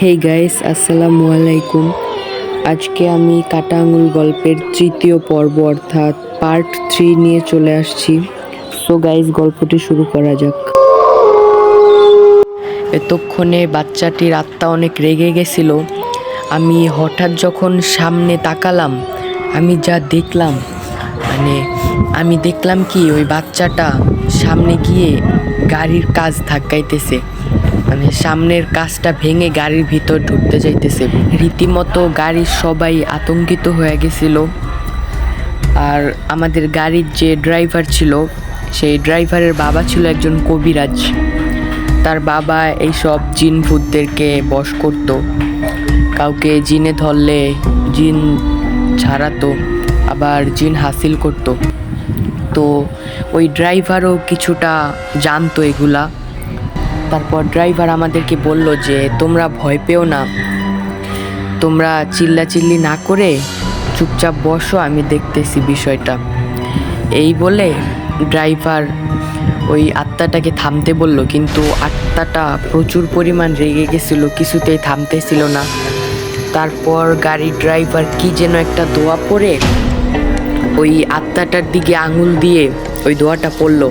Hey guys আসসালামু আলাইকুম। আজকে আমি কাটা আঙুল গল্পের তৃতীয় পর্ব অর্থাৎ পার্ট থ্রি নিয়ে চলে আসছি। সো গাইস গল্পটি শুরু করা যাক। এতক্ষণে বাচ্চাটির আত্মা অনেক রেগে গেছিল। আমি হঠাৎ যখন সামনে তাকালাম, আমি যা দেখলাম মানে আমি দেখলাম কি, ওই বাচ্চাটা সামনে গিয়ে গাড়ির কাজ ধাক্কাইতেছে। মানে সামনের কাজটা ভেঙে গাড়ির ভিতর ঢুকতে যাইতেছে। রীতিমতো গাড়ির সবাই আতঙ্কিত হয়ে গেছিল। আর আমাদের গাড়ির যে ড্রাইভার ছিল, সেই ড্রাইভারের বাবা ছিল একজন কবিরাজ। তার বাবা এইসব জিন ভূতদেরকে বশ করত। কাউকে জিনে ধরলে জিন ছাড়াতো, আবার জিন হাসিল করত। তো ওই ড্রাইভারও কিছুটা জানতো এগুলা। তারপর ড্রাইভার আমাদেরকে বলল যে, তোমরা ভয় পেও না। তোমরা চিল্লাচিল্লি না করে চুপচাপ বসো, আমি দেখতেছি বিষয়টা। এই বলে ড্রাইভার ওই আত্মাটাকে থামতে বলল, কিন্তু আত্মাটা প্রচুর পরিমাণ রেগে গেছিল, কিছুতেই থামতেছিল না। তারপর গাড়ির ড্রাইভার কি যেন একটা দোয়া পড়ে ওই আত্মাটার দিকে আঙুল দিয়ে ওই দোয়াটা পড়ল।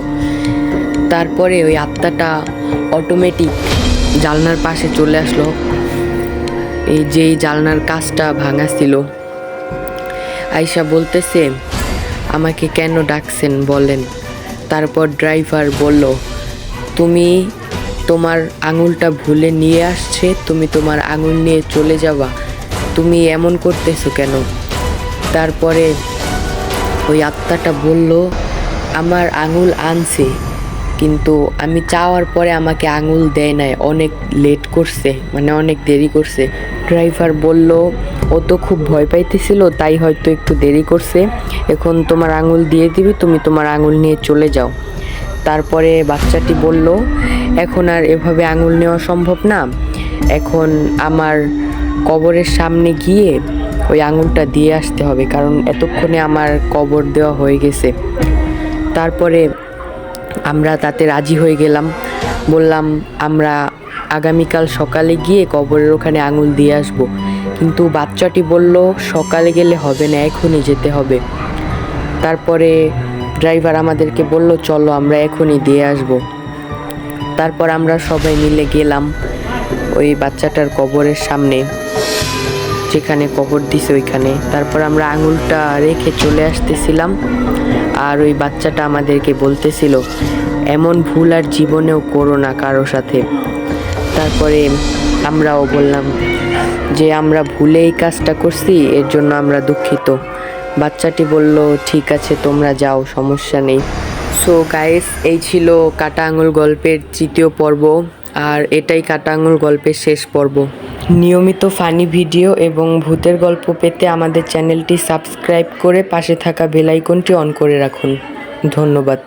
তারপরে ওই আত্মাটা অটোমেটিক জালনার পাশে চলে আসলো এই যে এই জালনার কাজটা ভাঙা ছিল আয়সা বলতেছে আমাকে কেন ডাকছেন বলেন তারপর ড্রাইভার বলল তুমি তোমার আঙুলটা ভুলে নিয়ে আসছে তুমি তোমার আঙুল নিয়ে চলে যাবা তুমি এমন করতেছো কেন তারপরে ওই আত্মাটা বলল আমার আঙুল আনছে কিন্তু আমি চাওয়ার পরে আমাকে আঙুল দেয় নাই, অনেক লেট করছে মানে অনেক দেরি করছে। ড্রাইভার বলল, ও তো খুব ভয় পাইতেছিল, তাই হয়তো একটু দেরি করছে। এখন তোমার আঙুল দিয়ে দিবি, তুমি তোমার আঙুল নিয়ে চলে যাও। তারপরে বাচ্চাটি বলল, এখন আর এভাবে আঙুল নেওয়া সম্ভব না। এখন আমার কবরের সামনে গিয়ে ওই আঙুলটা দিয়ে আসতে হবে, কারণ এতক্ষণে আমার কবর দেওয়া হয়ে গেছে। তারপরে আমরা তাতে রাজি হয়ে গেলাম। বললাম, আমরা আগামীকাল সকালে গিয়ে কবরের ওখানে আঙুল দিয়ে আসব। কিন্তু বাচ্চাটি বলল, সকালে গেলে হবে না, এখনই যেতে হবে। তারপরে ড্রাইভার আমাদেরকে বলল, চলো, আমরা এখনই দিয়ে আসব। তারপর আমরা সবাই মিলে গেলাম ওই বাচ্চাটার কবরের সামনে, যেখানে কবর দিছে ওইখানে। তারপর আমরা আঙুলটা রেখে চলে আসতেছিলাম। আর ওই বাচ্চাটা আমাদেরকে বলতেছিল, এমন ভুল আর জীবনেও করো না কারও সাথে। তারপরে আমরাও বললাম যে, আমরা ভুলে এই কাজটা করছি, এর জন্য আমরা দুঃখিত। বাচ্চাটি বলল, ঠিক আছে, তোমরা যাও, সমস্যা নেই। সো গাইস এই ছিল কাটা আঙুল গল্পের তৃতীয় পর্ব। আর এটাই কাটা আঙুল গল্পের শেষ পর্ব। নিয়মিত ফানি ভিডিও এবং ভূতের গল্প পেতে আমাদের চ্যানেলটি সাবস্ক্রাইব করে পাশে থাকা বেলাইকনটি অন করে রাখুন। ধন্যবাদ।